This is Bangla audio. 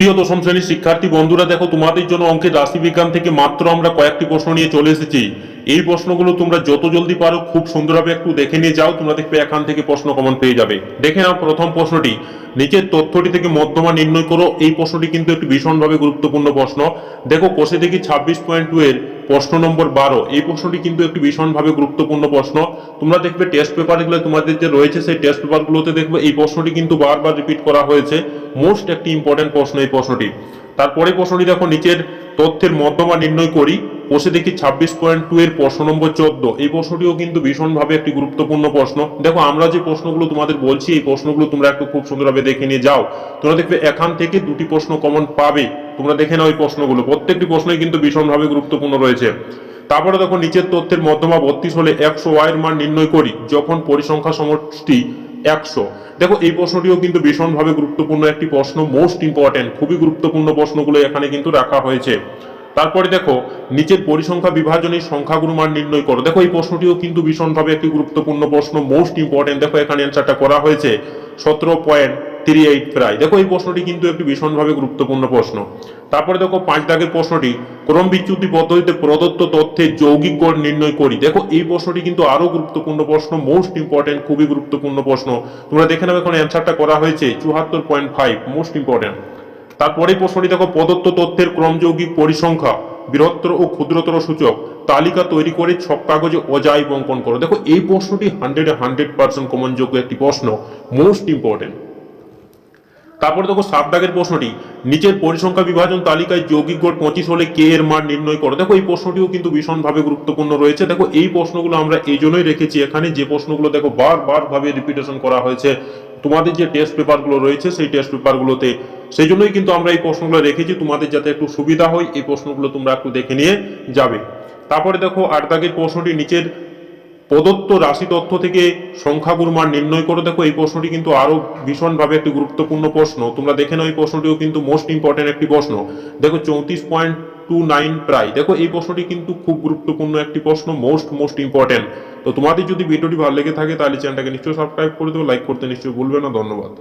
প্রিয় দশম শ্রেণির শিক্ষার্থী বন্ধুরা, দেখো তোমাদের জন্য অঙ্কের রাশিবিজ্ঞান থেকে মাত্র আমরা কয়েকটি প্রশ্ন নিয়ে চলে এসেছি। এই প্রশ্নগুলো তোমরা যত জলদি পারো খুব সুন্দরভাবে একটু দেখে নিয়ে যাও, তোমরা দেখবে এখান থেকে প্রশ্ন কমন পেয়ে যাবে। দেখে নাও প্রথম প্রশ্নটি। নিচের তথ্যটি থেকে মধ্যমা নির্ণয় করো। এই প্রশ্নটি কিন্তু একটি ভীষণভাবে গুরুত্বপূর্ণ প্রশ্ন। দেখো কোষে দেখি ছাব্বিশ পয়েন্ট টু এর প্রশ্ন নম্বর বারো। এই প্রশ্নটি কিন্তু একটি ভীষণভাবে গুরুত্বপূর্ণ প্রশ্ন। তোমরা দেখবে টেস্ট পেপারগুলো তোমাদের যে রয়েছে, সেই টেস্ট পেপারগুলোতে দেখবে এই প্রশ্নটি কিন্তু বারবার রিপিট করা হয়েছে। মোস্ট একটি ইম্পর্টেন্ট প্রশ্ন এই প্রশ্নটি। তারপরে প্রশ্নটি দেখো, নিচের তথ্যের মধ্যমা নির্ণয় করি। বসে দেখি ছাব্বিশ পয়েন্ট টু এর প্রশ্ন নম্বর চোদ্দ। এই প্রশ্নটিও কিন্তু ভীষণভাবে একটি গুরুত্বপূর্ণ প্রশ্ন। দেখো, আমরা যে প্রশ্নগুলো তোমাদের বলছি, এই প্রশ্নগুলো তোমরা একটু খুব সুন্দরভাবে দেখে নিয়ে যাও। তোমরা দেখবে, এখান থেকে দুটি প্রশ্ন কমন পাবে। তোমরা দেখে নাও এই প্রশ্নগুলো। প্রত্যেকটি প্রশ্নই কিন্তু ভীষণভাবে গুরুত্বপূর্ণ রয়েছে। তারপরে দেখো, নিচের তথ্যের মধ্যমা বত্রিশ হলে একশো ওয়াইয়ের মান নির্ণয় করি, যখন পরিসংখ্যা সমষ্টি একশো। দেখো, এই প্রশ্নটিও কিন্তু ভীষণভাবে গুরুত্বপূর্ণ একটি প্রশ্ন মোস্ট ইম্পর্টেন্ট খুবই গুরুত্বপূর্ণ প্রশ্নগুলো এখানে কিন্তু রাখা হয়েছে। তারপরে দেখো, নিচের পরিসংখ্যা বিভাজনের সংখ্যাগুলো মান নির্ণয় করো। দেখো, এই প্রশ্নটিও কিন্তু ভীষণভাবে একটি গুরুত্বপূর্ণ প্রশ্ন মোস্ট ইম্পর্টেন্ট দেখো, এখানে অ্যান্সারটা করা হয়েছে সতেরো পয়েন্ট থ্রি এইট প্রায়। দেখো, এই প্রশ্নটি কিন্তু একটি ভীষণভাবে গুরুত্বপূর্ণ প্রশ্ন। তারপরে দেখো, পাঁচ দাগের প্রশ্নটি, ক্রম বিচ্যুতি পদ্ধতিতে প্রদত্ত তথ্যের যৌগিক গড় নির্ণয় করি। দেখো, এই প্রশ্নটি কিন্তু আরও গুরুত্বপূর্ণ প্রশ্ন মোস্ট ইম্পর্টেন্ট খুবই গুরুত্বপূর্ণ প্রশ্ন। তোমরা দেখে নেবে এখন অ্যান্সারটা করা হয়েছে চুহাত্তর পয়েন্ট ফাইভ মোস্ট ইম্পর্টেন্ট তারপরে প্রশ্নটি দেখো, প্রদত্ত তথ্যের ক্রমযৌগিক পরিসংখ্যা, বৃহত্তর ও ক্ষুদ্রতর সূচক, তালিকা তৈরি করে ছক কাগজে অজায় বঙ্কন করো। দেখো, এই প্রশ্নটি হান্ড্রেড হান্ড্রেড পার্সেন্ট কমনযোগ্য একটি প্রশ্ন মোস্ট ইম্পর্টেন্ট তারপরে দেখো সাত দাগের প্রশ্নটি, নিচের পরিসংখ্যা বিভাজন তালিকায় যৌগিক গড় পঁচিশ হলে কে এর মান নির্ণয় করো। দেখো, এই প্রশ্নটিও কিন্তু ভীষণভাবে গুরুত্বপূর্ণ রয়েছে। দেখো, এই প্রশ্নগুলো আমরা এই জন্যই রেখেছি এখানে, যে প্রশ্নগুলো দেখো, বারবার ভাবে রিপিটেশন করা হয়েছে। তোমাদের যে টেস্ট পেপারগুলো রয়েছে, সেই টেস্ট পেপারগুলোতে সেই জন্যই কিন্তু আমরা এই প্রশ্নগুলো রেখেছি, তোমাদের যাতে একটু সুবিধা হয়, এই প্রশ্নগুলো তোমরা একটু দেখে নিয়ে যাবে। তারপরে দেখো আট দাগের প্রশ্নটি নিচের প্রদত্ত রাশি তথ্য থেকে সংখ্যাগুর মান নির্ণয় করে দেখো, এই প্রশ্নটি কিন্তু আরও ভীষণভাবে একটি গুরুত্বপূর্ণ প্রশ্ন। তোমরা দেখে নাও, এই প্রশ্নটিও কিন্তু মোস্ট ইম্পর্টেন্ট একটি প্রশ্ন। দেখো, চৌত্রিশ পয়েন্ট টু নাইন প্রায়। দেখো, এই প্রশ্নটি কিন্তু খুব গুরুত্বপূর্ণ একটি প্রশ্ন মোস্ট মোস্ট ইম্পর্টেন্ট তো তোমাদের যদি ভিডিওটি ভালো লেগে থাকে, তাহলে চ্যানেলটাকে নিশ্চয়ই সাবস্ক্রাইব করে দেবো লাইক করতে নিশ্চয়ই ভুলবে না। ধন্যবাদ।